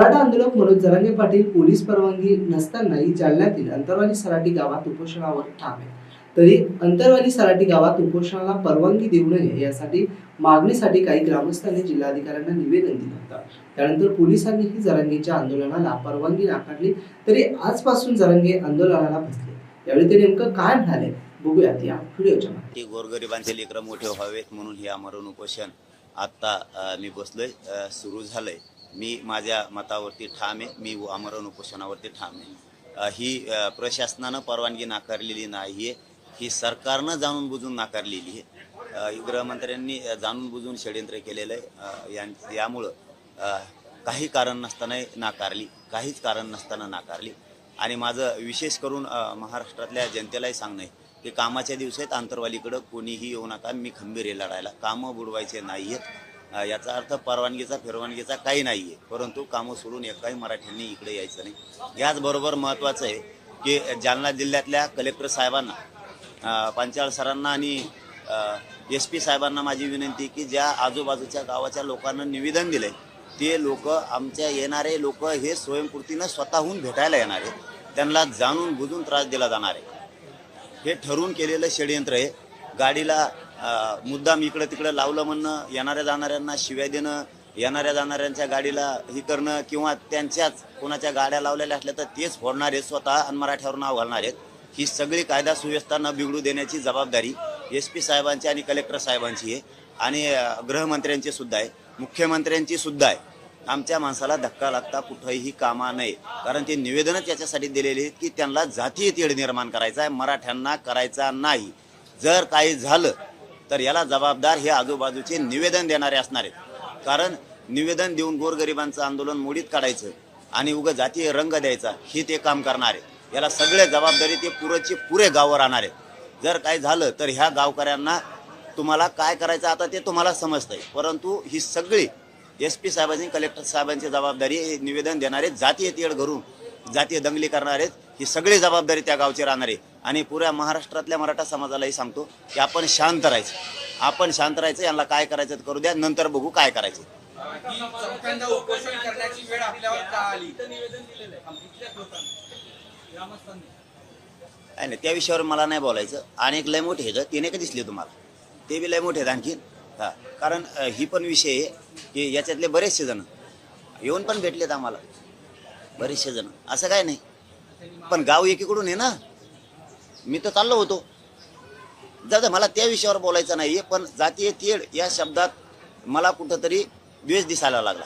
मराठा आंदोलक मनोज जरांगे पाटील पोलीस परवानगी नसतानाही जालन्यातील अंतरवाली सराटी गावात उपोषणावर ठाम आहे तरी अंतरवाली सराटी गावात उपोषणाला परवानगी देऊ नये यासाठी मागणीसाठी काही ग्रामस्थांनी जिल्हाधिकाऱ्यांना निवेदन दिलं होतं. त्यानंतर पोलिसांनीही जरांगेच्या आंदोलनाला परवानगी नाकारली तरी आजपासून जरांगे आंदोलनाला बसले. यावेळी ते नेमकं काय म्हणाले? बघूयात या व्हिडिओच्या गोरगरिबांचे लेकर मोठे व्हावेत म्हणून हे आमरण उपोषण आता मी बसलोय सुरू झालंय. मी माझ्या मतावरती ठाम आहे. मी आमरण उपोषणावरती ठाम आहे. ही प्रशासनानं परवानगी नाकारलेली नाही आहे. ही सरकारनं जाणून बुजून नाकारलेली आहे. गृहमंत्र्यांनी जाणून बुजून षडयंत्र केलेलं आहे. यां- यामुळं काही कारण नसतानाही नाकारली काहीच कारण नसताना नाकारली. आणि माझं विशेष करून महाराष्ट्रातल्या जनतेलाही सांगणं आहे की कामाच्या दिवसात आंतरवालीकडं कोणीही येऊ नका. मी खंबीर आहे लढायला. कामं बुडवायचे नाही आहेत याचा अर्थ परवानगीचा फिरवानगीचा काही नाही आहे परंतु कामं सोडून एकाही मराठ्यांनी इकडे यायचं नाही. याचबरोबर महत्त्वाचं आहे की जालना जिल्ह्यातल्या कलेक्टर साहेबांना पांचाळ सरांना आणि एस पी साहेबांना माझी विनंती की ज्या आजूबाजूच्या गावाच्या लोकांना निवेदन दिलंय ते लोक आमच्या येणारे लोक हे स्वयंकृतीनं स्वतःहून भेटायला येणार आहेत. त्यांना जाणून बुजून त्रास दिला जाणार आहे. हे ठरवून केलेलं षडयंत्र आहे. गाडीला मुद्दाम इकडं तिकडं लावलं म्हणणं येणाऱ्या जाणाऱ्यांना शिव्या देणं येणाऱ्या जाणाऱ्यांच्या गाडीला हे करणं किंवा त्यांच्याच कोणाच्या गाड्या लावलेल्या असल्या तर तेच फोडणार आहेत स्वतः आणि मराठ्यावर नाव घालणार आहेत. ही सगळी कायदा सुव्यवस्था न बिघडू देण्याची जबाबदारी एस पी साहेबांची आणि कलेक्टर साहेबांची आहे आणि गृहमंत्र्यांची सुद्धा आहे. मुख्यमंत्र्यांची सुद्धा आहे. आमच्या माणसाला धक्का लागता कुठंही कामा नये. कारण ते निवेदनच याच्यासाठी दिलेले आहेत की त्यांना जातीय तेढ निर्माण करायचा आहे मराठ्यांना करायचा नाही. जर काही झालं तर याला जबाबदार हे आजूबाजूचे निवेदन देणारे असणार आहेत. कारण निवेदन देऊन गोरगरिबांचं आंदोलन मोडीत काढायचं आणि उगं जातीय रंग द्यायचा हे ते काम करणार आहे याला सगळे जबाबदारी ते पुरेचे पुरे गावावर राहणार आहेत. जर काय झालं तर ह्या गावकऱ्यांना तुम्हाला काय करायचं आता ते तुम्हाला समजतंय. परंतु ही सगळी एस पी साहेबांची कलेक्टर साहेबांची जबाबदारी हे निवेदन देणारे जातीय तेढ घरून जातीय दंगली करणारे ही सगळी जबाबदारी त्या गावची राहणार. आहे आणि पुऱ्या महाराष्ट्रातल्या मराठा समाजालाही सांगतो की आपण शांत राहायचं. आपण शांत राहायचं यांना काय करायचं ते करू द्या नंतर बघू काय करायचं. ही चौथ्यांदा उपोषण करण्याची वेळ आपल्यावर का आली? इथल्याच लोकांनी ग्रामस्थांनी. आहे ना त्या विषयावर मला नाही बोलायचं. आणि एक लय मोठे आहेत तिने का दिसले तुम्हाला? ते बी लय मोठे आहेत आणखीन हा कारण अ, ही पण विषय आहे की याच्यातले बरेचसे जण येऊन पण भेटलेत आम्हाला. बरेचसे जण. असं काय नाही. पण गाव एकीकडून आहे ना मी तर चाललो होतो. दादा मला त्या विषयावर बोलायचं नाही पण जातीय तेढ या शब्दात मला कुठंतरी द्वेष दिसायला लागला.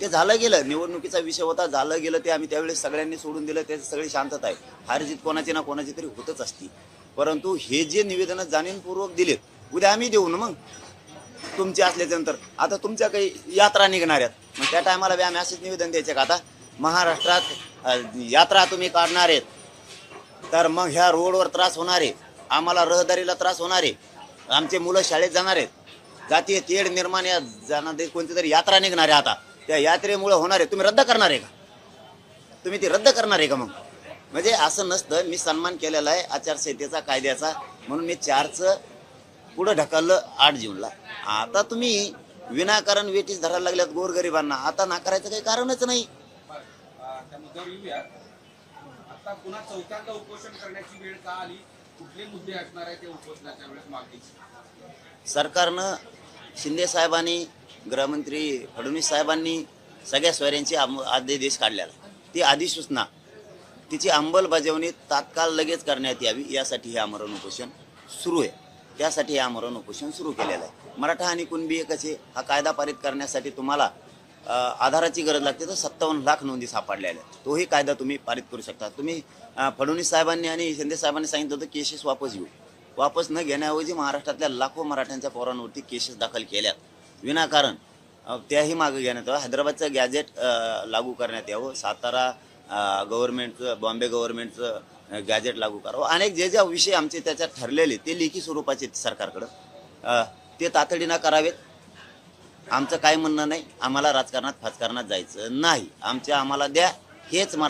ते झालं गेलं निवडणुकीचा विषय होता झालं गेलं ते आम्ही त्यावेळेस सगळ्यांनी सोडून दिलं त्याची सगळी शांतता आहे. हार जीत कोणाची ना कोणाची तरी होतच असती. परंतु हे जे निवेदनं जाणीवपूर्वक दिलेत उद्या आम्ही देऊ ना मग? तुमचे असल्याच्यानंतर आता तुमच्या काही यात्रा निघणार आहेत मग त्या टायमाला आम्ही असेच निवेदन द्यायचे का आता? महाराष्ट्रात यात्रा तुम्ही काढणार आहेत. तर मग ह्या रोडवर त्रास होणार आहे आम्हाला रहदारीला त्रास होणार आहे आमचे मुलं शाळेत जाणार आहेत. जातीय तेढ निर्माण या जाणार कोणती तरी यात्रा निघणार आहे आता. त्या यात्रेमुळे होणार आहे तुम्ही रद्द करणार आहे का? तुम्ही ती रद्द करणार आहे का मग? म्हणजे असं नसतं मी सन्मान केलेला आहे आचारसंहितेचा कायद्याचा. म्हणून मी चारचं पुढं ढकललं आठ जूनला. आता तुम्ही विनाकारण वेटीस धरायला लागल्यात गोरगरिबांना. आता नाकारायचं काही कारणच नाही अं, त्या मुद्द्यावर येऊया आता पुन्हा चौथ्यांदा उपोषण करण्याची वेळ का आली? कुठले मुद्दे असणार आहे ते उपोषणाच्या वेळेस मागणीचे? सरकारनं शिंदे साहेबांनी गृहमंत्री फडणवीस साहेबांनी सगळ्या स्वैर्यांची आम- आदेश काढलेला. ती अधिसूचना तिची अंमलबजावणी तात्काळ लगेच करण्यात यावी यासाठी हे आमरण उपोषण सुरू आहे. त्यासाठी हे आमरण उपोषण सुरू केलेलं आहे. मराठा आणि कुणबी एकचे हा कायदा पारित करण्यासाठी तुम्हाला आधाराची गरज लागते तर सत्तावन्न लाख नोंदी सापडलेल्या आहेत. तोही कायदा तुम्ही पारित करू शकता. तुम्ही फडणवीस साहेबांनी आणि शिंदे साहेबांनी सांगितलं होतं केसेस वापस घेऊ. वापस न घेण्याऐवजी महाराष्ट्रातल्या लाखो मराठ्यांच्या पोरांवरती केसेस दाखल केल्यात. विनाकारण त्याही मागे घेण्यात यावं. हैदराबादचं गॅजेट लागू करण्यात यावं. सातारा गव्हर्नमेंटचं बॉम्बे गव्हर्नमेंटचं गॅजेट लागू करावं. अनेक जे जे विषय आमचे त्याच्यात ठरलेले ते लेखी स्वरूपाचे सरकारकडं. ते तातडीनं करावेत. आमचं काय म्हणणं नाही. आम्हाला राजकारणात फाजकारणात जायचं नाही. आमच्या आम्हाला द्या हेच मरा